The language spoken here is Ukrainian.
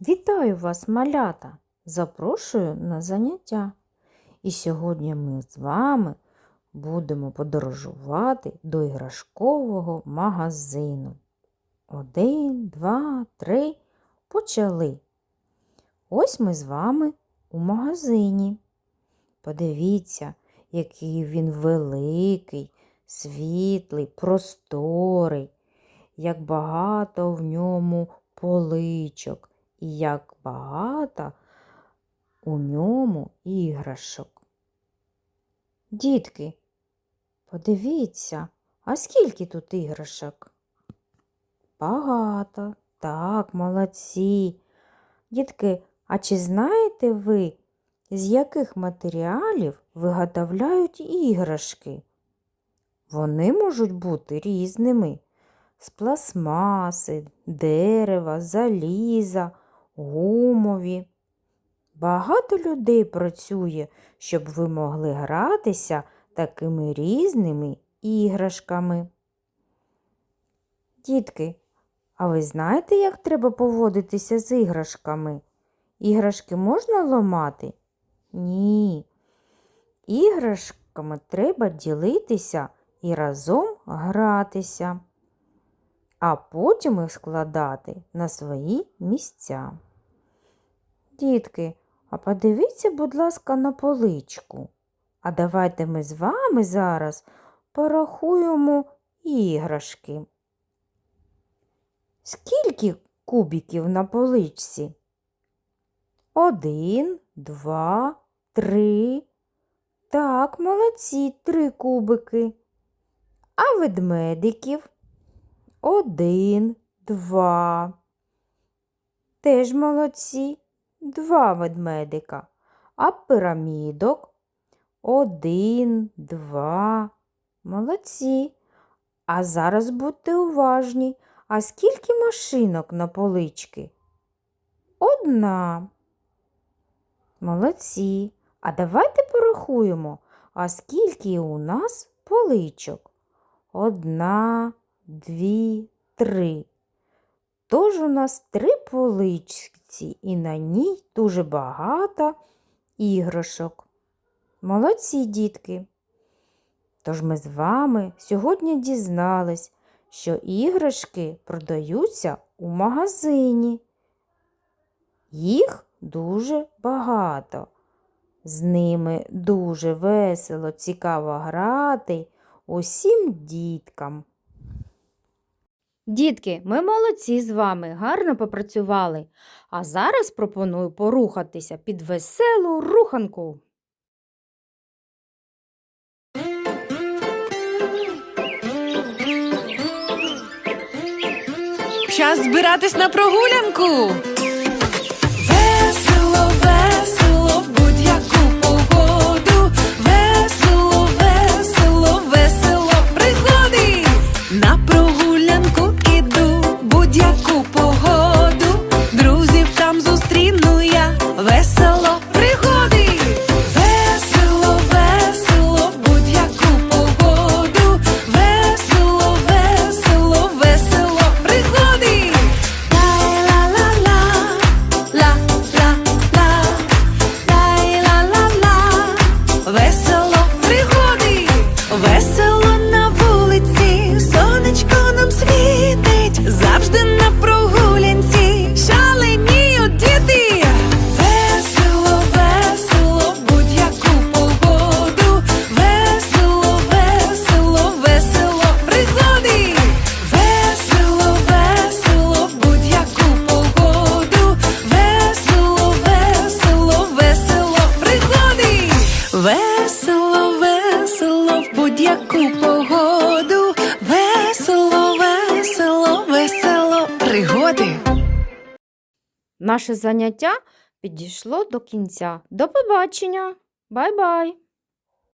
Вітаю вас, малята! Запрошую на заняття. І сьогодні ми з вами будемо подорожувати до іграшкового магазину. Один, два, три. Почали. Ось ми з вами у магазині. Подивіться, який він великий, світлий, просторий, як багато в ньому поличок і як багато у ньому іграшок. Дітки, подивіться, а скільки тут іграшок? Багато. Так, молодці. Дітки, а чи знаєте ви, з яких матеріалів виготовляють іграшки? Вони можуть бути різними з пластмаси, дерева, заліза, гумові. Багато людей працює, щоб ви могли гратися такими різними іграшками. Дітки, а ви знаєте, як треба поводитися з іграшками? Іграшки можна ламати? Ні. Іграшками треба ділитися і разом гратися а потім їх складати на свої місця. Дітки, а подивіться, будь ласка, на поличку. А давайте ми з вами зараз порахуємо іграшки. Скільки кубиків на поличці? Один, два, три. Так, молодці, три кубики. А ведмедиків? Один, два. Теж молодці. Два ведмедика. А пірамідок? Один, два. Молодці. А зараз будьте уважні. А скільки машинок на полички? Одна. Молодці. А давайте порахуємо, а скільки у нас поличок? Одна, дві, три. Тож у нас три поличці і на ній дуже багато іграшок. Молодці дітки. Тож ми з вами сьогодні дізнались, що іграшки продаються у магазині. Їх дуже багато. З ними дуже весело, цікаво грати усім діткам. Дітки, ми молодці з вами, гарно попрацювали. А зараз пропоную порухатися під веселу руханку. Час збиратись на прогулянку. Вулиці, сонечко нам світить, завжди на прогулянці, шаленіють діти. Весело, весело будь-яку погоду, весело, весело, весело пригоди. Весело, весело будь-яку погоду, весело, весело, весело пригоди. Весело Наше заняття підійшло до кінця. До побачення! Бай-бай!